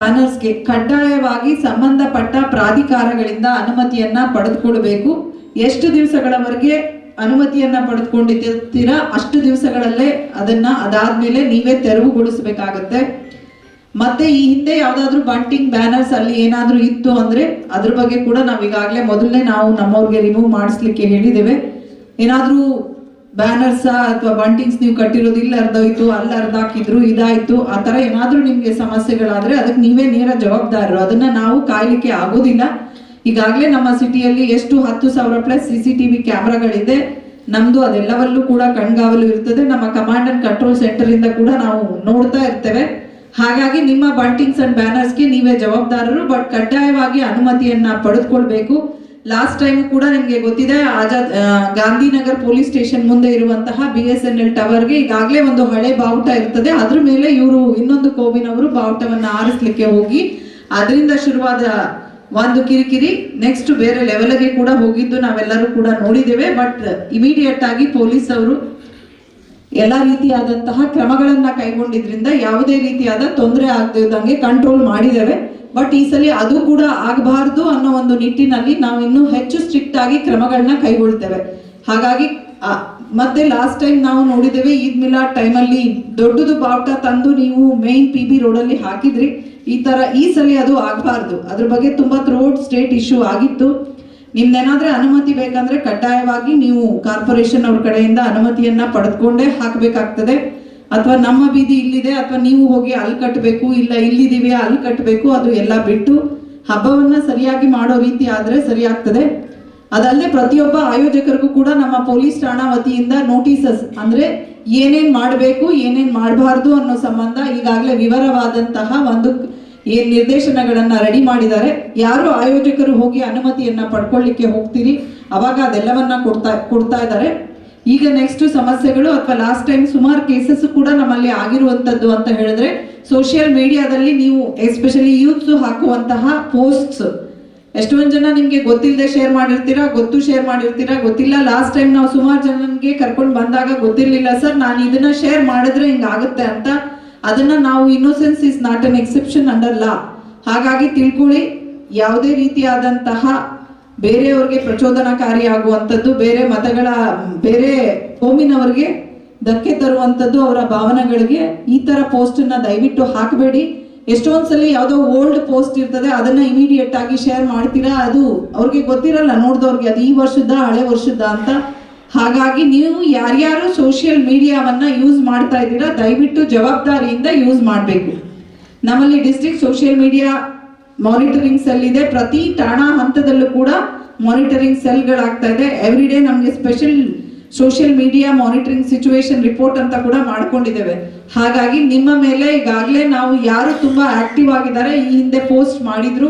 ಬ್ಯಾನರ್ಸ್ಗೆ ಕಡ್ಡಾಯವಾಗಿ ಸಂಬಂಧಪಟ್ಟ ಪ್ರಾಧಿಕಾರಗಳಿಂದ ಅನುಮತಿಯನ್ನ ಪಡೆದುಕೊಳ್ಬೇಕು ಎಷ್ಟು ದಿವಸಗಳವರೆಗೆ ಅನುಮತಿಯನ್ನ ಪಡೆದುಕೊಂಡಿರ್ತೀರಾ ಅಷ್ಟು ದಿವಸಗಳಲ್ಲೇ ಅದನ್ನ ಅದಾದ್ಮೇಲೆ ನೀವೇ ತೆರವುಗೊಳಿಸಬೇಕಾಗತ್ತೆ. ಮತ್ತೆ ಈ ಹಿಂದೆ ಯಾವ್ದಾದ್ರು ಬಂಟಿಂಗ್ ಬ್ಯಾನರ್ಸ್ ಅಲ್ಲಿ ಏನಾದ್ರೂ ಇತ್ತು ಅಂದ್ರೆ ಅದ್ರ ಬಗ್ಗೆ ಕೂಡ ನಾವ್ ಈಗಾಗಲೇ ಮೊದಲನೇ ನಾವು ನಮ್ಮವ್ರಿಗೆ ರಿಮೂವ್ ಮಾಡಿಸ್ಲಿಕ್ಕೆ ಹೇಳಿದ್ದೇವೆ. ಏನಾದ್ರೂ ಬ್ಯಾನರ್ಸ್ ಅಥವಾ ಬಂಟಿಂಗ್ಸ್ ನೀವು ಕಟ್ಟಿರೋದು ಇಲ್ಲಿ ಅರ್ಧೋಯ್ತು ಅಲ್ಲಿ ಅರ್ಧ ಹಾಕಿದ್ರು, ಇದಾಯ್ತು, ಆ ತರ ಏನಾದ್ರೂ ನಿಮ್ಗೆ ಸಮಸ್ಯೆಗಳಾದ್ರೆ ಅದಕ್ಕೆ ನೀವೇ ನೇರ ಜವಾಬ್ದಾರರು. ಅದನ್ನ ನಾವು ಕಾಯ್ಲಿಕ್ಕೆ ಆಗೋದಿಲ್ಲ. ಈಗಾಗಲೇ ನಮ್ಮ ಸಿಟಿಯಲ್ಲಿ ಎಷ್ಟು ಹತ್ತು ಸಾವಿರ ಪ್ಲಸ್ ಸಿ ಸಿ ಟಿವಿ ಕ್ಯಾಮ್ರಾಗಳಿದೆ. ನಮ್ದು ಅದೆಲ್ಲವಲ್ಲೂ ಕೂಡ ಕಣ್ಗಾವಲು ಇರ್ತದೆ. ನಮ್ಮ ಕಮಾಂಡ್ ಅಂಡ್ ಕಂಟ್ರೋಲ್ ಸೆಂಟರ್ ಇಂದ ಕೂಡ ನಾವು ನೋಡ್ತಾ ಇರ್ತೇವೆ. ಹಾಗಾಗಿ ನಿಮ್ಮ ಬಂಟಿಂಗ್ಸ್ ಅಂಡ್ ಬ್ಯಾನರ್ಸ್ಗೆ ನೀವೇ ಜವಾಬ್ದಾರರು. ಬಟ್ ಕಡ್ಡಾಯವಾಗಿ ಅನುಮತಿಯನ್ನ ಪಡೆದುಕೊಳ್ಬೇಕು. ಲಾಸ್ಟ್ ಟೈಮ್ ಕೂಡ ನಿಮ್ಗೆ ಗೊತ್ತಿದೆ, ಆಜಾದ್ ಗಾಂಧಿನಗರ ಪೊಲೀಸ್ ಸ್ಟೇಷನ್ ಮುಂದೆ ಇರುವಂತಹ ಬಿ ಎಸ್ ಎನ್ ಎಲ್ ಟವರ್ಗೆ ಈಗಾಗಲೇ ಒಂದು ಹಳೆ ಬಾವುಟ ಇರ್ತದೆ. ಅದ್ರ ಮೇಲೆ ಇವರು ಇನ್ನೊಂದು ಕೋವಿನವರು ಬಾವುಟವನ್ನ ಆರಿಸ್ಲಿಕ್ಕೆ ಹೋಗಿ, ಅದರಿಂದ ಶುರುವಾದ ಒಂದು ಕಿರಿಕಿರಿ ನೆಕ್ಸ್ಟ್ ಬೇರೆ ಲೆವೆಲ್ಗೆ ಕೂಡ ಹೋಗಿದ್ದು ನಾವೆಲ್ಲರೂ ಕೂಡ ನೋಡಿದ್ದೇವೆ. ಬಟ್ ಇಮಿಡಿಯೇಟ್ ಆಗಿ ಪೊಲೀಸ್ ಅವರು ಎಲ್ಲ ರೀತಿಯಾದಂತಹ ಕ್ರಮಗಳನ್ನ ಕೈಗೊಂಡಿದ್ರಿಂದ ಯಾವುದೇ ರೀತಿಯಾದ ತೊಂದರೆ ಆಗದಿದ್ದಂಗೆ ಕಂಟ್ರೋಲ್ ಮಾಡಿದ್ದೇವೆ. ಬಟ್ ಈ ಸಲ ಅದು ಕೂಡ ಆಗಬಾರ್ದು ಅನ್ನೋ ಒಂದು ನಿಟ್ಟಿನಲ್ಲಿ ನಾವು ಇನ್ನೂ ಹೆಚ್ಚು ಸ್ಟ್ರಿಕ್ಟ್ ಆಗಿ ಕ್ರಮಗಳನ್ನ ಕೈಗೊಳ್ತೇವೆ. ಹಾಗಾಗಿ ಮತ್ತೆ ಲಾಸ್ಟ್ ಟೈಮ್ ನಾವು ನೋಡಿದ್ದೇವೆ ಈದ್ ಮಿಲಾದ್ ಟೈಮಲ್ಲಿ ದೊಡ್ಡದು ಬಾವುಟ ತಂದು ನೀವು ಮೇನ್ ಪಿ ಬಿ ರೋಡಲ್ಲಿ ಹಾಕಿದ್ರಿ. ಈ ತರ ಈ ಸಲ ಅದು ಆಗಬಾರ್ದು. ಅದ್ರ ಬಗ್ಗೆ ತುಂಬಾ ಥ್ರೂಔಟ್ ಸ್ಟೇಟ್ ಇಶ್ಯೂ ಆಗಿತ್ತು. ನಿಮ್ದೇನಾದ್ರೆ ಅನುಮತಿ ಬೇಕಂದ್ರೆ ಕಡ್ಡಾಯವಾಗಿ ನೀವು ಕಾರ್ಪೊರೇಷನ್ ಅವ್ರ ಕಡೆಯಿಂದ ಅನುಮತಿಯನ್ನ ಪಡೆದುಕೊಂಡೇ ಹಾಕಬೇಕಾಗ್ತದೆ. ಅಥವಾ ನಮ್ಮ ಬೀದಿ ಇಲ್ಲಿದೆ, ಅಥವಾ ನೀವು ಹೋಗಿ ಅಲ್ಲಿ ಕಟ್ಟಬೇಕು, ಇಲ್ಲ ಇಲ್ಲಿದ್ದೀವಿ, ಅಲ್ಲಿ ಕಟ್ಟಬೇಕು, ಅದು ಎಲ್ಲ ಬಿಟ್ಟು ಹಬ್ಬವನ್ನ ಸರಿಯಾಗಿ ಮಾಡೋ ರೀತಿ ಆದ್ರೆ ಸರಿಯಾಗ್ತದೆ. ಅದಲ್ಲದೆ ಪ್ರತಿಯೊಬ್ಬ ಆಯೋಜಕರಿಗೂ ಕೂಡ ನಮ್ಮ ಪೊಲೀಸ್ ಠಾಣಾ ವತಿಯಿಂದ ನೋಟಿಸಸ್, ಅಂದ್ರೆ ಏನೇನ್ ಮಾಡಬೇಕು, ಏನೇನ್ ಮಾಡಬಾರ್ದು ಅನ್ನೋ ಸಂಬಂಧ ಈಗಾಗಲೇ ವಿವರವಾದಂತಹ ಒಂದು ಏನ್ ನಿರ್ದೇಶನಗಳನ್ನ ರೆಡಿ ಮಾಡಿದ್ದಾರೆ. ಯಾರು ಆಯೋಜಕರು ಹೋಗಿ ಅನುಮತಿಯನ್ನ ಪಡ್ಕೊಳ್ಳಿಕ್ಕೆ ಹೋಗ್ತೀರಿ, ಅವಾಗ ಅದೆಲ್ಲವನ್ನ ಕೊಡ್ತಾ ಕೊಡ್ತಾ ಇದ್ದಾರೆ. ಈಗ ನೆಕ್ಸ್ಟ್ ಸಮಸ್ಯೆಗಳು ಅಥವಾ ಲಾಸ್ಟ್ ಟೈಮ್ ಸುಮಾರು ಕೇಸಸ್ ಕೂಡ ನಮ್ಮಲ್ಲಿ ಆಗಿರುವಂತದ್ದು ಅಂತ ಹೇಳಿದ್ರೆ ಸೋಷಿಯಲ್ ಮೀಡಿಯಾದಲ್ಲಿ ನೀವು ಎಸ್ಪೆಷಲಿ ಯೂತ್ಸ್ ಹಾಕುವಂತಹ ಪೋಸ್ಟ್ಸ್ ಎಷ್ಟೊಂದು ಜನ ನಿಮ್ಗೆ ಗೊತ್ತಿಲ್ಲದೆ ಶೇರ್ ಮಾಡಿರ್ತೀರಾ, ಗೊತ್ತು ಶೇರ್ ಮಾಡಿರ್ತೀರಾ, ಗೊತ್ತಿಲ್ಲ. ಲಾಸ್ಟ್ ಟೈಮ್ ನಾವು ಸುಮಾರು ಜನನಿಗೆ ಕರ್ಕೊಂಡು ಬಂದಾಗ ಗೊತ್ತಿರ್ಲಿಲ್ಲ, ಸರ್, ನಾನು ಇದನ್ನ ಶೇರ್ ಮಾಡಿದ್ರೆ ಹಿಂಗಾಗುತ್ತೆ ಅಂತ. ಅದನ್ನ ನಾವು innocence is not an exception under law ಹಾಗಾಗಿ ತಿಳ್ಕೊಳ್ಳಿ, ಯಾವುದೇ ರೀತಿಯಾದಂತಹ ಬೇರೆಯವ್ರಿಗೆ ಪ್ರಚೋದನಕಾರಿ ಆಗುವಂಥದ್ದು ಬೇರೆ ಮತಗಳ, ಬೇರೆ ಕೋಮಿನವರಿಗೆ ಧಕ್ಕೆ ತರುವಂಥದ್ದು ಅವರ ಭಾವನೆಗಳಿಗೆ ಈ ತರ ಪೋಸ್ಟ್ ಅನ್ನ ದಯವಿಟ್ಟು ಹಾಕಬೇಡಿ. ಎಷ್ಟೊಂದ್ಸಲಿ ಯಾವುದೋ ಓಲ್ಡ್ ಪೋಸ್ಟ್ ಇರ್ತದೆ, ಅದನ್ನ ಇಮಿಡಿಯೇಟ್ ಆಗಿ ಶೇರ್ ಮಾಡ್ತೀರಾ? ಅದು ಅವ್ರಿಗೆ ಗೊತ್ತಿರಲ್ಲ, ನೋಡಿದವ್ರಿಗೆ ಅದು ಈ ವರ್ಷದ ಹಳೆ ವರ್ಷದ ಅಂತ. ಹಾಗಾಗಿ ನೀವು ಯಾರ್ಯಾರು ಸೋಷಿಯಲ್ ಮೀಡಿಯಾವನ್ನ ಯೂಸ್ ಮಾಡ್ತಾ ಇದ್ದೀರಾ, ದಯವಿಟ್ಟು ಜವಾಬ್ದಾರಿಯಿಂದ ಯೂಸ್ ಮಾಡಬೇಕು. ನಮ್ಮಲ್ಲಿ district social media monitoring cell ಇದೆ. ಪ್ರತಿ ಠಾಣಾ ಹಂತದಲ್ಲೂ ಕೂಡ ಮಾನಿಟರಿಂಗ್ ಸೆಲ್ಗಳಾಗ್ತಾ ಇದೆ. ಎವ್ರಿ ಡೇ ನಮಗೆ special social media monitoring situation report ಅಂತ ಕೂಡ ಮಾಡ್ಕೊಂಡಿದ್ದೇವೆ. ಹಾಗಾಗಿ ನಿಮ್ಮ ಮೇಲೆ ಈಗಾಗಲೇ ನಾವು ಯಾರು ತುಂಬಾ ಆಕ್ಟಿವ್ ಆಗಿದ್ದಾರೆ, ಈ ಹಿಂದೆ ಪೋಸ್ಟ್ ಮಾಡಿದ್ರು,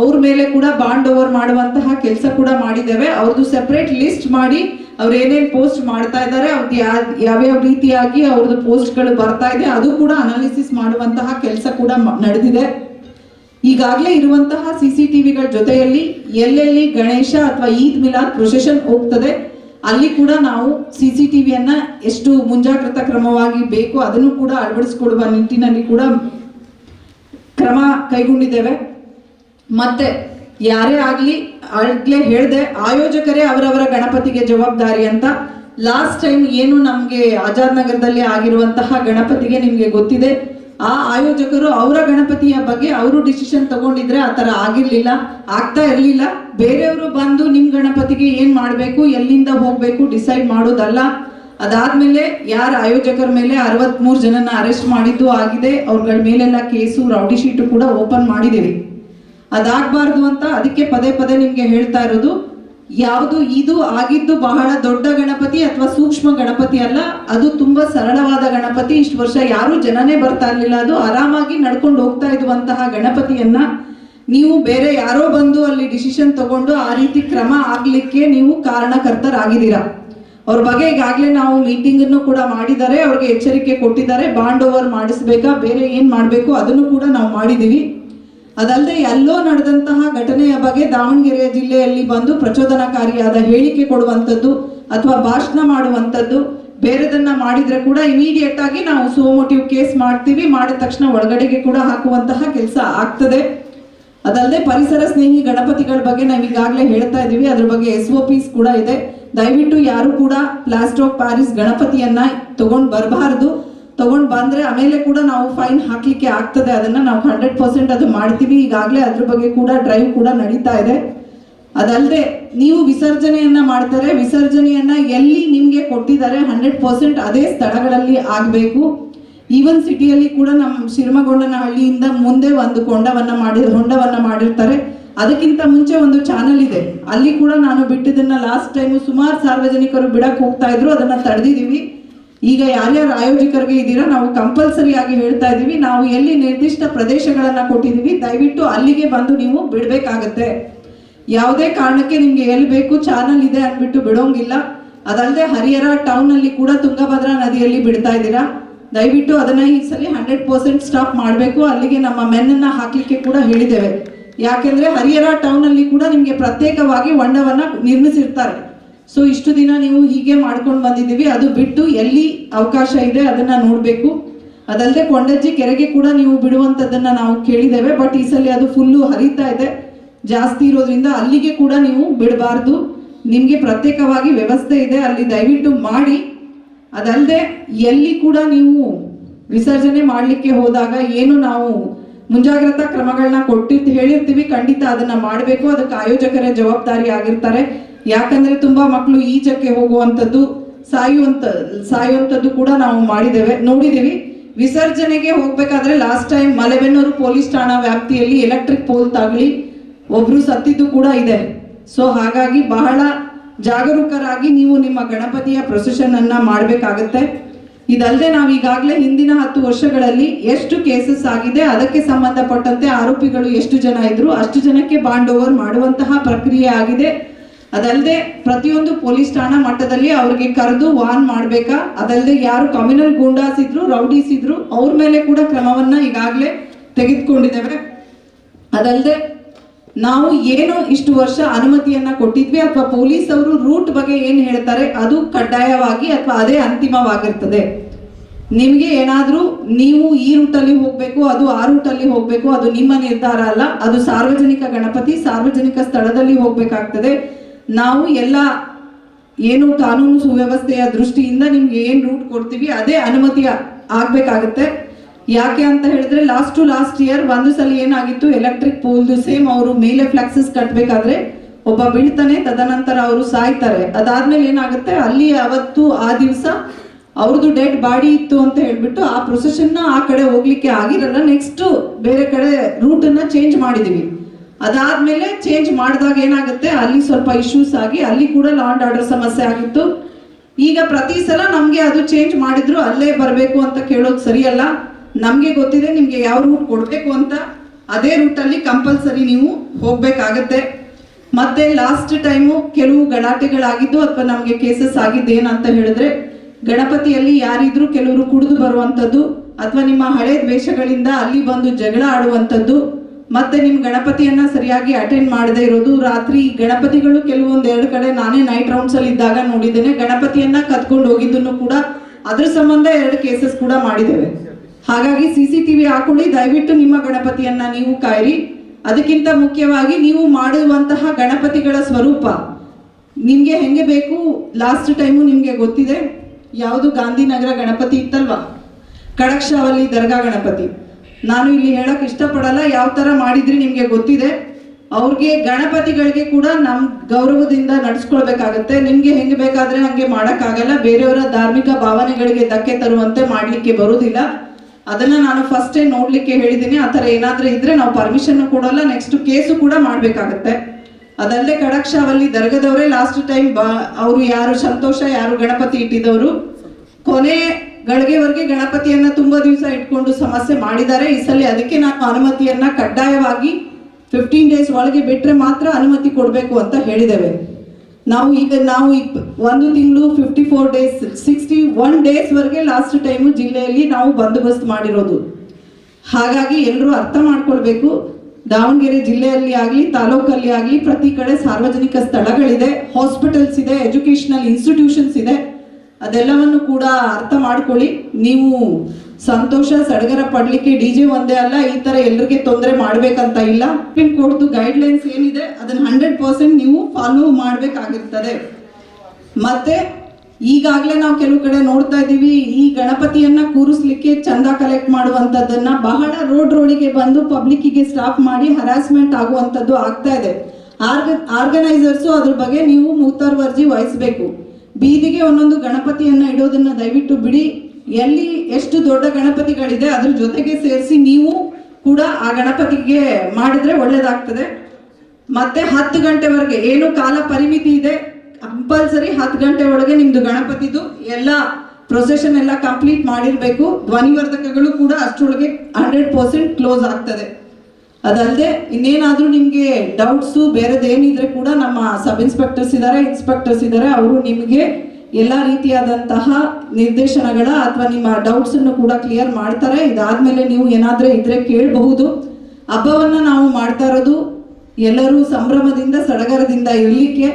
ಅವ್ರ ಮೇಲೆ ಕೂಡ ಬಾಂಡ್ ಓವರ್ ಮಾಡುವಂತಹ ಕೆಲಸ ಕೂಡ ಮಾಡಿದ್ದೇವೆ. ಅವ್ರದ್ದು ಸೆಪರೇಟ್ ಲಿಸ್ಟ್ ಮಾಡಿ ಅವ್ರು ಏನೇನು ಪೋಸ್ಟ್ ಮಾಡ್ತಾ ಇದ್ದಾರೆ ಅವ್ರದ್ದು ಯಾವ ಯಾವ್ಯಾವ ರೀತಿಯಾಗಿ ಅವ್ರದ್ದು ಪೋಸ್ಟ್ಗಳು ಬರ್ತಾ ಇದೆ, ಅದು ಕೂಡ ಅನಾಲಿಸಿಸ್ ಮಾಡುವಂತಹ ಕೆಲಸ ಕೂಡ ನಡೆದಿದೆ. ಈಗಾಗಲೇ ಇರುವಂತಹ ಸಿ ಸಿ ಟಿವಿಗಳ ಜೊತೆಯಲ್ಲಿ ಎಲ್ಲೆಲ್ಲಿ ಗಣೇಶ ಅಥವಾ ಈದ್ ಮಿಲಾದ್ ಪ್ರೊಸೆಷನ್ ಹೋಗ್ತದೆ, ಅಲ್ಲಿ ಕೂಡ ನಾವು ಸಿ ಸಿ ಟಿವಿಯನ್ನ ಎಷ್ಟು ಮುಂಜಾಗ್ರತಾ ಕ್ರಮವಾಗಿ ಬೇಕು ಅದನ್ನು ಕೂಡ ಅಳವಡಿಸಿಕೊಡುವ ನಿಟ್ಟಿನಲ್ಲಿ ಕೂಡ ಕ್ರಮ ಕೈಗೊಂಡಿದ್ದೇವೆ. ಮತ್ತೆ ಯಾರೇ ಆಗಲಿ, ಆಗ್ಲೇ ಹೇಳಿದೆ, ಆಯೋಜಕರೇ ಅವರವರ ಗಣಪತಿಗೆ ಜವಾಬ್ದಾರಿ ಅಂತ. ಲಾಸ್ಟ್ ಟೈಮ್ ಏನು ನಮಗೆ ಆಜಾದ್ ನಗರದಲ್ಲಿ ಆಗಿರುವಂತಹ ಗಣಪತಿಗೆ ನಿಮಗೆ ಗೊತ್ತಿದೆ. ಆ ಆಯೋಜಕರು ಅವರ ಗಣಪತಿಯ ಬಗ್ಗೆ ಅವರು ಡಿಸಿಷನ್ ತಗೊಂಡಿದ್ರೆ ಆ ಥರ ಆಗಿರಲಿಲ್ಲ, ಆಗ್ತಾ ಇರಲಿಲ್ಲ. ಬೇರೆಯವರು ಬಂದು ನಿಮ್ಮ ಗಣಪತಿಗೆ ಏನು ಮಾಡಬೇಕು, ಎಲ್ಲಿಂದ ಹೋಗ್ಬೇಕು ಡಿಸೈಡ್ ಮಾಡೋದಲ್ಲ. ಅದಾದಮೇಲೆ ಯಾರ ಆಯೋಜಕರ ಮೇಲೆ ಅರವತ್ತ್ಮೂರು ಜನನ ಅರೆಸ್ಟ್ ಮಾಡಿದ್ದು ಆಗಿದೆ, ಅವ್ರಗಳ ಮೇಲೆಲ್ಲ ಕೇಸು ರೌಡಿ ಶೀಟು ಕೂಡ ಓಪನ್ ಮಾಡಿದ್ದೀವಿ. ಅದಾಗಬಾರ್ದು ಅಂತ ಅದಕ್ಕೆ ಪದೇ ಪದೇ ನಿಮಗೆ ಹೇಳ್ತಾ ಇರೋದು ಯಾವುದು ಇದು ಆಗಿದ್ದು ಬಹಳ ದೊಡ್ಡ ಗಣಪತಿ ಅಥವಾ ಸೂಕ್ಷ್ಮ ಗಣಪತಿ ಅಲ್ಲ, ಅದು ತುಂಬಾ ಸರಳವಾದ ಗಣಪತಿ. ಇಷ್ಟು ವರ್ಷ ಯಾರು ಜನನೇ ಬರ್ತಾ ಇರಲಿಲ್ಲ. ಅದು ಆರಾಮಾಗಿ ನಡ್ಕೊಂಡು ಹೋಗ್ತಾ ಇರುವಂತಹ ಗಣಪತಿಯನ್ನ ನೀವು ಬೇರೆ ಯಾರೋ ಬಂದು ಅಲ್ಲಿ ಡಿಸಿಷನ್ ತಗೊಂಡು ಆ ರೀತಿ ಕ್ರಮ ಆಗ್ಲಿಕ್ಕೆ ನೀವು ಕಾರಣಕರ್ತರಾಗಿದ್ದೀರಾ? ಅವ್ರ ಬಗ್ಗೆ ಈಗಾಗಲೇ ನಾವು ಮೀಟಿಂಗ್ ಅನ್ನು ಕೂಡ ಮಾಡಿದ್ದಾರೆ. ಅವ್ರಿಗೆ ಎಚ್ಚರಿಕೆ ಕೊಟ್ಟಿದ್ದಾರೆ. ಬಾಂಡ್ ಓವರ್ ಮಾಡಿಸ್ಬೇಕಾ? ಬೇರೆ ಏನ್ ಮಾಡ್ಬೇಕು? ಅದನ್ನು ಕೂಡ ನಾವು ಮಾಡಿದೀವಿ ಅದಲ್ಲದೆ ಎಲ್ಲೋ ನಡೆದಂತಹ ಘಟನೆಯ ಬಗ್ಗೆ ದಾವಣಗೆರೆ ಜಿಲ್ಲೆಯಲ್ಲಿ ಬಂದು ಪ್ರಚೋದನಕಾರಿಯಾದ ಹೇಳಿಕೆ ಕೊಡುವಂಥದ್ದು ಅಥವಾ ಭಾಷಣ ಮಾಡುವಂಥದ್ದು ಬೇರೆದನ್ನ ಮಾಡಿದ್ರೆ ಕೂಡ ಇಮಿಡಿಯೇಟ್ ಆಗಿ ನಾವು ಸೋಮೋಟಿವ್ ಕೇಸ್ ಮಾಡ್ತೀವಿ, ಮಾಡಿದ ತಕ್ಷಣ ಒಳಗಡೆಗೆ ಕೂಡ ಹಾಕುವಂತಹ ಕೆಲಸ ಆಗ್ತದೆ. ಅದಲ್ಲದೆ ಪರಿಸರ ಸ್ನೇಹಿ ಗಣಪತಿಗಳ ಬಗ್ಗೆ ನಾವು ಈಗಾಗಲೇ ಹೇಳ್ತಾ ಇದ್ದೀವಿ, ಅದ್ರ ಬಗ್ಗೆ ಎಸ್ ಒ ಪಿಸ್ ಕೂಡ ಇದೆ. ದಯವಿಟ್ಟು ಯಾರು ಕೂಡ ಪ್ಲಾಸ್ಟ್ ಪ್ಯಾರಿಸ್ ಗಣಪತಿಯನ್ನ ತಗೊಂಡು ಬರಬಾರ್ದು. ತಗೊಂಡ್ ಬಂದ್ರೆ ಆಮೇಲೆ ಕೂಡ ನಾವು ಫೈನ್ ಹಾಕ್ಲಿಕ್ಕೆ ಆಗ್ತದೆ. ಅದನ್ನ ನಾವು ಹಂಡ್ರೆಡ್ ಪರ್ಸೆಂಟ್ ಅದು ಮಾಡ್ತೀವಿ. ಈಗಾಗಲೇ ಅದ್ರ ಬಗ್ಗೆ ಕೂಡ ಡ್ರೈವ್ ಕೂಡ ನಡೀತಾ ಇದೆ. ಅದಲ್ಲದೆ ನೀವು ವಿಸರ್ಜನೆಯನ್ನ ಮಾಡ್ತಾರೆ. ವಿಸರ್ಜನೆಯನ್ನ ಎಲ್ಲಿ ನಿಮ್ಗೆ ಕೊಟ್ಟಿದ್ದಾರೆ ಹಂಡ್ರೆಡ್ ಪರ್ಸೆಂಟ್ ಅದೇ ಸ್ಥಳಗಳಲ್ಲಿ ಆಗಬೇಕು. ಈವನ್ ಸಿಟಿಯಲ್ಲಿ ಕೂಡ ನಮ್ಮ ಶಿರಮಗೊಂಡನಹಳ್ಳಿಯಿಂದ ಮುಂದೆ ಒಂದು ಕೊಂಡವನ್ನ ಮಾಡಿ ಹೊಂಡವನ್ನ ಮಾಡಿರ್ತಾರೆ. ಅದಕ್ಕಿಂತ ಮುಂಚೆ ಒಂದು ಚಾನಲ್ ಇದೆ. ಅಲ್ಲಿ ಕೂಡ ನಾನು ಬಿಟ್ಟಿದ್ದನ್ನ ಲಾಸ್ಟ್ ಟೈಮ್ ಸುಮಾರು ಸಾರ್ವಜನಿಕರು ಬಿಡಕ್ ಹೋಗ್ತಾ ಇದ್ರು. ಅದನ್ನ ತಡೆದಿದೀವಿ. ಈಗ ಯಾರ್ಯಾರು ಆಯೋಜಕರಿಗೆ ಇದ್ದೀರಾ ನಾವು ಕಂಪಲ್ಸರಿ ಆಗಿ ಹೇಳ್ತಾ ಇದೀವಿ. ನಾವು ಎಲ್ಲಿ ನಿರ್ದಿಷ್ಟ ಪ್ರದೇಶಗಳನ್ನ ಕೊಟ್ಟಿದೀವಿ, ದಯವಿಟ್ಟು ಅಲ್ಲಿಗೆ ಬಂದು ನೀವು ಬಿಡಬೇಕಾಗತ್ತೆ. ಯಾವುದೇ ಕಾರಣಕ್ಕೆ ನಿಮ್ಗೆ ಎಲ್ಲಿ ಬೇಕು ಚಾನಲ್ ಇದೆ ಅಂದ್ಬಿಟ್ಟು ಬಿಡೋಂಗಿಲ್ಲ. ಅದಲ್ಲದೆ ಹರಿಹರ ಟೌನ್ ಅಲ್ಲಿ ಕೂಡ ತುಂಗಭದ್ರಾ ನದಿಯಲ್ಲಿ ಬಿಡ್ತಾ ಇದ್ದೀರಾ? ದಯವಿಟ್ಟು ಅದನ್ನ ಈ ಸಲ ಹಂಡ್ರೆಡ್ ಪರ್ಸೆಂಟ್ ಸ್ಟಾಪ್ ಮಾಡಬೇಕು. ಅಲ್ಲಿಗೆ ನಮ್ಮ ಮೆನ್ನನ್ನು ಹಾಕಲಿಕ್ಕೆ ಕೂಡ ಹೇಳಿದ್ದೇವೆ. ಯಾಕೆಂದ್ರೆ ಹರಿಹರ ಟೌನ್ ಅಲ್ಲಿ ಕೂಡ ನಿಮಗೆ ಪ್ರತ್ಯೇಕವಾಗಿ ಹೊಂಡವನ್ನ ನಿರ್ಮಿಸಿರ್ತಾರೆ. ಸೊ ಇಷ್ಟು ದಿನ ನೀವು ಹೀಗೆ ಮಾಡ್ಕೊಂಡು ಬಂದಿದ್ದೀವಿ. ಅದು ಬಿಟ್ಟು ಎಲ್ಲಿ ಅವಕಾಶ ಇದೆ ಅದನ್ನ ನೋಡಬೇಕು. ಅದಲ್ಲದೆ ಕೊಂಡಜ್ಜಿ ಕೆರೆಗೆ ಕೂಡ ನೀವು ಬಿಡುವಂಥದ್ದನ್ನು ನಾವು ಕೇಳಿದ್ದೇವೆ. ಬಟ್ ಈ ಸಲ ಅದು ಫುಲ್ಲು ಹರಿತಾ ಇದೆ. ಜಾಸ್ತಿ ಇರೋದ್ರಿಂದ ಅಲ್ಲಿಗೆ ಕೂಡ ನೀವು ಬಿಡಬಾರ್ದು. ನಿಮಗೆ ಪ್ರತ್ಯೇಕವಾಗಿ ವ್ಯವಸ್ಥೆ ಇದೆ. ಅಲ್ಲಿ ದಯವಿಟ್ಟು ಮಾಡಿ. ಅದಲ್ಲದೆ ಎಲ್ಲಿ ಕೂಡ ನೀವು ವಿಸರ್ಜನೆ ಮಾಡಲಿಕ್ಕೆ ಹೋದಾಗ ಏನು ನಾವು ಮುಂಜಾಗ್ರತಾ ಕ್ರಮಗಳನ್ನ ಕೊಟ್ಟಿರ್ತಿ ಹೇಳಿರ್ತೀವಿ. ಖಂಡಿತ ಅದನ್ನ ಮಾಡಬೇಕು. ಅದಕ್ಕೆ ಆಯೋಜಕರೇ ಜವಾಬ್ದಾರಿ ಆಗಿರ್ತಾರೆ. ಯಾಕಂದ್ರೆ ತುಂಬಾ ಮಕ್ಕಳು ಈಜಕ್ಕೆ ಹೋಗುವಂಥದ್ದು, ಸಾಯುವಂತ, ಸಾಯುವಂಥದ್ದು ಕೂಡ ನಾವು ಮಾಡಿದ್ದೇವೆ, ನೋಡಿದ್ದೀವಿ. ವಿಸರ್ಜನೆಗೆ ಹೋಗ್ಬೇಕಾದ್ರೆ ಲಾಸ್ಟ್ ಟೈಮ್ ಮಲೆಬೆನ್ನೂರು ಪೊಲೀಸ್ ಠಾಣಾ ವ್ಯಾಪ್ತಿಯಲ್ಲಿ ಎಲೆಕ್ಟ್ರಿಕ್ ಪೋಲ್ ತಾಗಲಿ ಒಬ್ರು ಸತ್ತಿದ್ದು ಕೂಡ ಇದೆ. ಸೊ ಹಾಗಾಗಿ ಬಹಳ ಜಾಗರೂಕರಾಗಿ ನೀವು ನಿಮ್ಮ ಗಣಪತಿಯ ಪ್ರೊಸೆಷನ್ ಅನ್ನ ಮಾಡಬೇಕಾಗತ್ತೆ. ಇದಲ್ಲದೆ ನಾವು ಈಗಾಗಲೇ ಹಿಂದಿನ ಹತ್ತು ವರ್ಷಗಳಲ್ಲಿ ಎಷ್ಟು ಕೇಸಸ್ ಆಗಿದೆ, ಅದಕ್ಕೆ ಸಂಬಂಧಪಟ್ಟಂತೆ ಆರೋಪಿಗಳು ಎಷ್ಟು ಜನ ಇದ್ರು, ಅಷ್ಟು ಜನಕ್ಕೆ ಬಾಂಡ್ ಓವರ್ ಮಾಡುವಂತಹ ಪ್ರಕ್ರಿಯೆ ಆಗಿದೆ. ಅದಲ್ಲದೆ ಪ್ರತಿಯೊಂದು ಪೊಲೀಸ್ ಠಾಣಾ ಮಟ್ಟದಲ್ಲಿ ಅವ್ರಿಗೆ ಕರೆದು ವಾನ್ ಮಾಡಬೇಕಾ? ಅದಲ್ಲದೆ ಯಾರು ಕಮ್ಯುನಲ್ ಗೂಂಡಾಸ್ ಇದ್ರು ರೌಡೀಸ್ ಇದ್ರು ಅವ್ರ ಮೇಲೆ ಕೂಡ ಕ್ರಮವನ್ನ ಈಗಾಗಲೇ ತೆಗೆದುಕೊಂಡಿದ್ದೇವೆ. ಅದಲ್ಲದೆ ನಾವು ಏನು ಇಷ್ಟು ವರ್ಷ ಅನುಮತಿಯನ್ನ ಕೊಟ್ಟಿದ್ವಿ ಅಥವಾ ಪೊಲೀಸ್ ಅವರು ರೂಟ್ ಬಗ್ಗೆ ಏನು ಹೇಳ್ತಾರೆ ಅದು ಕಡ್ಡಾಯವಾಗಿ ಅಥವಾ ಅದೇ ಅಂತಿಮವಾಗಿರ್ತದೆ. ನಿಮಗೆ ಏನಾದರೂ ನೀವು ಈ ರೂಟಲ್ಲಿ ಹೋಗಬೇಕು, ಅದು ಆ ರೂಟಲ್ಲಿ ಹೋಗಬೇಕು, ಅದು ನಿಮ್ಮ ನಿರ್ಧಾರ ಅಲ್ಲ, ಅದು ಸಾರ್ವಜನಿಕ ಗಣಪತಿ, ಸಾರ್ವಜನಿಕ ಸ್ಥಳದಲ್ಲಿ ಹೋಗ್ಬೇಕಾಗ್ತದೆ. ನಾವು ಎಲ್ಲ ಏನು ಕಾನೂನು ಸುವ್ಯವಸ್ಥೆಯ ದೃಷ್ಟಿಯಿಂದ ನಿಮ್ಗೆ ಏನು ರೂಟ್ ಕೊಡ್ತೀವಿ, ಅದೇ ಅನುಮತಿ ಆಗಬೇಕಾಗುತ್ತೆ. ಯಾಕೆ ಅಂತ ಹೇಳಿದ್ರೆ ಲಾಸ್ಟ್ ಟು ಲಾಸ್ಟ್ ಇಯರ್ ಒಂದು ಸಲ ಏನಾಗಿತ್ತು ಎಲೆಕ್ಟ್ರಿಕ್ ಪೋಲ್ದು ಸೇಮ್ ಅವರು ಮೇಲೆ ಫ್ಲೆಕ್ಸಸ್ ಕಟ್ಟಬೇಕಾದ್ರೆ ಒಬ್ಬ ಬೀಳ್ತಾನೆ, ತದನಂತರ ಅವರು ಸಾಯ್ತಾರೆ. ಅದಾದ್ಮೇಲೆ ಏನಾಗುತ್ತೆ, ಅಲ್ಲಿ ಅವತ್ತು ಆ ದಿವಸ ಅವ್ರದ್ದು ಡೆಡ್ ಬಾಡಿ ಇತ್ತು ಅಂತ ಹೇಳ್ಬಿಟ್ಟು ಆ ಪ್ರೊಸೆಷನ್ನ ಆ ಕಡೆ ಹೋಗ್ಲಿಕ್ಕೆ ಆಗಿರಲ್ಲ ನೆಕ್ಸ್ಟ್ ಬೇರೆ ಕಡೆ ರೂಟನ್ನು ಚೇಂಜ್ ಮಾಡಿದೀವಿ. ಅದಾದ್ಮೇಲೆ ಚೇಂಜ್ ಮಾಡಿದಾಗ ಏನಾಗುತ್ತೆ? ಅಲ್ಲಿ ಸ್ವಲ್ಪ ಇಶ್ಯೂಸ್ ಆಗಿ, ಅಲ್ಲಿ ಕೂಡ ಲಾಂಡ್ ಆರ್ಡರ್ ಸಮಸ್ಯೆ ಆಗಿತ್ತು. ಈಗ ಪ್ರತಿ ಸಲ ನಮಗೆ ಅದು ಚೇಂಜ್ ಮಾಡಿದ್ರು ಅಲ್ಲೇ ಬರಬೇಕು ಅಂತ ಕೇಳೋದು ಸರಿಯಲ್ಲ. ನಮಗೆ ಗೊತ್ತಿದೆ ನಿಮಗೆ ಯಾವ ರೂಟ್ ಕೊಡಬೇಕು ಅಂತ. ಅದೇ ರೂಟಲ್ಲಿ ಕಂಪಲ್ಸರಿ ನೀವು ಹೋಗಬೇಕಾಗತ್ತೆ. ಮತ್ತೆ ಲಾಸ್ಟ್ ಟೈಮು ಕೆಲವು ಗಲಾಟೆಗಳಾಗಿದ್ದು ಅಥವಾ ನಮಗೆ ಕೇಸಸ್ ಆಗಿದ್ದು ಏನಂತ ಹೇಳಿದ್ರೆ, ಗಣಪತಿಯಲ್ಲಿ ಯಾರಿದ್ರು ಕೆಲವರು ಕುಡಿದು ಬರುವಂಥದ್ದು ಅಥವಾ ನಿಮ್ಮ ಹಳೆ ದ್ವೇಷಗಳಿಂದ ಅಲ್ಲಿ ಬಂದು ಜಗಳ ಆಡುವಂಥದ್ದು ಮತ್ತೆ ನಿಮ್ ಗಣಪತಿಯನ್ನ ಸರಿಯಾಗಿ ಅಟೆಂಡ್ ಮಾಡದೇ ಇರೋದು. ರಾತ್ರಿ ಗಣಪತಿಗಳು ಕೆಲವೊಂದ್ ಎರಡು ಕಡೆ ನಾನೇ ನೈಟ್ ರೌಂಡ್ಸ್ ಅಲ್ಲಿ ಇದ್ದಾಗ ನೋಡಿದ್ದೇನೆ. ಗಣಪತಿಯನ್ನ ಕತ್ಕೊಂಡು ಹೋಗಿದ್ದನ್ನು ಕೂಡ ಅದ್ರ ಸಂಬಂಧ ಎರಡು ಕೇಸಸ್ ಕೂಡ ಮಾಡಿದ್ದೇವೆ. ಹಾಗಾಗಿ ಸಿ ಸಿ ಟಿವಿ ಹಾಕೊಳ್ಳಿ. ದಯವಿಟ್ಟು ನಿಮ್ಮ ಗಣಪತಿಯನ್ನ ನೀವು ಕಾಯಿರಿ. ಅದಕ್ಕಿಂತ ಮುಖ್ಯವಾಗಿ ನೀವು ಮಾಡುವಂತಹ ಗಣಪತಿಗಳ ಸ್ವರೂಪ. ನಿಮ್ಗೆ ಹೆಂಗೆ ಬೇಕು? ಲಾಸ್ಟ್ ಟೈಮು ನಿಮ್ಗೆ ಗೊತ್ತಿದೆ. ಯಾವುದು ಗಾಂಧಿನಗರ ಗಣಪತಿ ಇತ್ತಲ್ವಾ? ಕಡಕ್ಷಾವಲ್ಲಿ ದರ್ಗಾ ಗಣಪತಿ. ನಾನು ಇಲ್ಲಿ ಹೇಳಕ್ ಇಷ್ಟಪಡಲ್ಲ, ಯಾವ ತರ ಮಾಡಿದ್ರಿ ನಿಮ್ಗೆ ಗೊತ್ತಿದೆ. ಅವ್ರಿಗೆ ಗಣಪತಿಗಳಿಗೆ ಕೂಡ ನಮ್ ಗೌರವದಿಂದ ನಡ್ಸ್ಕೊಳ್ಬೇಕಾಗತ್ತೆ. ನಿಮ್ಗೆ ಹೆಂಗೆ ಬೇಕಾದ್ರೆ ಹಂಗೆ ಮಾಡೋಕ್ಕಾಗಲ್ಲ. ಬೇರೆಯವರ ಧಾರ್ಮಿಕ ಭಾವನೆಗಳಿಗೆ ಧಕ್ಕೆ ತರುವಂತೆ ಮಾಡ್ಲಿಕ್ಕೆ ಬರೋದಿಲ್ಲ. ಅದನ್ನ ನಾನು ಫಸ್ಟೇ ನೋಡ್ಲಿಕ್ಕೆ ಹೇಳಿದ್ದೀನಿ ಆ ಥರ ಏನಾದ್ರೂ ಇದ್ರೆ ನಾವು ಪರ್ಮಿಷನ್ ಕೊಡಲ್ಲ. ನೆಕ್ಸ್ಟ್ ಕೇಸು ಕೂಡ ಮಾಡ್ಬೇಕಾಗತ್ತೆ. ಅದಲ್ಲದೆ ಕಡಕ್ಷಾವಲ್ಲಿ ದರ್ಗದವರೇ ಲಾಸ್ಟ್ ಟೈಮ್ ಬಾ ಅವರು ಯಾರು, ಸಂತೋಷ ಯಾರು ಗಣಪತಿ ಇಟ್ಟಿದವರು ಕೊನೆ ಗಳಿಗೆವರೆಗೆ ಗಣಪತಿಯನ್ನ ತುಂಬಾ ದಿವಸ ಇಟ್ಕೊಂಡು ಸಮಸ್ಯೆ ಮಾಡಿದ್ದಾರೆ. ಈ ಸಲ ಅದಕ್ಕೆ ನಾನು ಅನುಮತಿಯನ್ನ ಕಡ್ಡಾಯವಾಗಿ ಫಿಫ್ಟೀನ್ ಡೇಸ್ ಒಳಗೆ ಬಿಟ್ರೆ ಮಾತ್ರ ಅನುಮತಿ ಕೊಡಬೇಕು ಅಂತ ಹೇಳಿದ್ದೇವೆ. ನಾವು ಈಗ ನಾವು ಒಂದು ತಿಂಗಳು fifty four days sixty one days ವರೆಗೆ ಲಾಸ್ಟ್ ಟೈಮು ಜಿಲ್ಲೆಯಲ್ಲಿ ನಾವು ಬಂದೋಬಸ್ತ್ ಮಾಡಿರೋದು. ಹಾಗಾಗಿ ಎಲ್ಲರೂ ಅರ್ಥ ಮಾಡ್ಕೊಳ್ಬೇಕು. ದಾವಣಗೆರೆ ಜಿಲ್ಲೆಯಲ್ಲಿ ಆಗಲಿ, ತಾಲೂಕಲ್ಲಿ ಆಗಲಿ ಪ್ರತಿ ಕಡೆ ಸಾರ್ವಜನಿಕ ಸ್ಥಳಗಳಿದೆ ಹಾಸ್ಪಿಟಲ್ಸ್ ಇದೆ ಎಜುಕೇಶನಲ್ ಇನ್ಸ್ಟಿಟ್ಯೂಷನ್ಸ್ ಇದೆ. ಅದೆಲ್ಲವನ್ನು ಕೂಡ ಅರ್ಥ ಮಾಡ್ಕೊಳ್ಳಿ. ನೀವು ಸಂತೋಷ, ಸಡಗರ ಪಡ್ಲಿಕ್ಕೆ ಡಿ ಜೆ ಒಂದೇ ಅಲ್ಲ, ಈ ತರ ಎಲ್ರಿಗೆ ತೊಂದರೆ ಮಾಡ್ಬೇಕಂತ ಇಲ್ಲ. ಸುಪ್ರೀಂ ಗೈಡ್ ಲೈನ್ಸ್ ಏನಿದೆ, ಅದನ್ನ ಹಂಡ್ರೆಡ್ ಪರ್ಸೆಂಟ್ ನೀವು ಫಾಲೋ ಮಾಡ್ಬೇಕಾಗಿರ್ತದೆ. ಮತ್ತೆ, ಈಗಾಗಲೇ ನಾವು ಕೆಲವು ಕಡೆ ನೋಡ್ತಾ ಇದ್ದೀವಿ, ಈ ಗಣಪತಿಯನ್ನ ಕೂರಿಸ್ಲಿಕ್ಕೆ ಚಂದ ಕಲೆಕ್ಟ್ ಮಾಡುವಂಥದ್ದನ್ನ ಬಹಳ ರೋಡ್ ರೋಡಿಗೆ ಬಂದು ಪಬ್ಲಿಕ್ಕಿಗೆ ಸ್ಟಾಪ್ ಮಾಡಿ ಹರಾಸ್ಮೆಂಟ್ ಆಗುವಂಥದ್ದು ಆಗ್ತಾ ಇದೆ. ಆರ್ಗ ಆರ್ಗನೈಸರ್ಸು ಅದ್ರ ಬಗ್ಗೆ ನೀವು ಮುತರ್ವರ್ಜಿ ವಹಿಸಬೇಕು. ಬೀದಿಗೆ ಒಂದೊಂದು ಗಣಪತಿಯನ್ನ ಇಡೋದನ್ನ ದಯವಿಟ್ಟು ಬಿಡಿ. ಎಲ್ಲಿ ಎಷ್ಟು ದೊಡ್ಡ ಗಣಪತಿಗಳಿದೆ ಅದ್ರ ಜೊತೆಗೆ ಸೇರಿಸಿ ನೀವು ಕೂಡ ಆ ಗಣಪತಿಗೆ ಮಾಡಿದ್ರೆ ಒಳ್ಳೇದಾಗ್ತದೆ. ಮತ್ತೆ ಹತ್ತು ಗಂಟೆವರೆಗೆ ಏನು ಕಾಲ ಪರಿಮಿತಿ ಇದೆ, ಕಂಪಲ್ಸರಿ ಹತ್ತು ಗಂಟೆ ಒಳಗೆ ನಿಮ್ದು ಗಣಪತಿದು ಎಲ್ಲ ಪ್ರೊಸೆಷನ್ ಎಲ್ಲ ಕಂಪ್ಲೀಟ್ ಮಾಡಿರಬೇಕು. ಧ್ವನಿವರ್ಧಕಗಳು ಕೂಡ ಅಷ್ಟರೊಳಗೆ ಹಂಡ್ರೆಡ್ ಪರ್ಸೆಂಟ್ ಕ್ಲೋಸ್ ಆಗ್ತದೆ. ಅದಲ್ಲದೆ ಇನ್ನೇನಾದರೂ ನಿಮಗೆ ಡೌಟ್ಸು ಬೇರೆದೇನಿದ್ರೆ ಕೂಡ ನಮ್ಮ ಸಬ್ ಇನ್ಸ್ಪೆಕ್ಟರ್ಸ್ ಇದ್ದಾರೆ ಇನ್ಸ್ಪೆಕ್ಟರ್ಸ್ ಇದ್ದಾರೆ ಅವರು ನಿಮಗೆ ಎಲ್ಲ ರೀತಿಯಾದಂತಹ ನಿರ್ದೇಶನಗಳ ಅಥವಾ ನಿಮ್ಮ ಡೌಟ್ಸ್ ಅನ್ನು ಕೂಡ ಕ್ಲಿಯರ್ ಮಾಡ್ತಾರೆ. ಇದಾದಮೇಲೆ ನೀವು ಏನಾದರೂ ಇದ್ರೆ ಕೇಳಬಹುದು. ಹಬ್ಬವನ್ನು ನಾವು ಮಾಡ್ತಾ ಇರೋದು ಎಲ್ಲರೂ ಸಂಭ್ರಮದಿಂದ, ಸಡಗರದಿಂದ ಇರಲಿಕ್ಕೆ.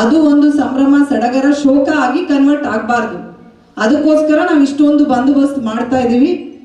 ಅದು ಒಂದು ಸಂಭ್ರಮ, ಸಡಗರ, ಶೋಕ ಆಗಿ ಕನ್ವರ್ಟ್ ಆಗಬಾರ್ದು. ಅದಕ್ಕೋಸ್ಕರ ನಾವು ಇಷ್ಟೊಂದು ಬಂದೋಬಸ್ತ್ ಮಾಡ್ತಾ ಇದ್ದೀವಿ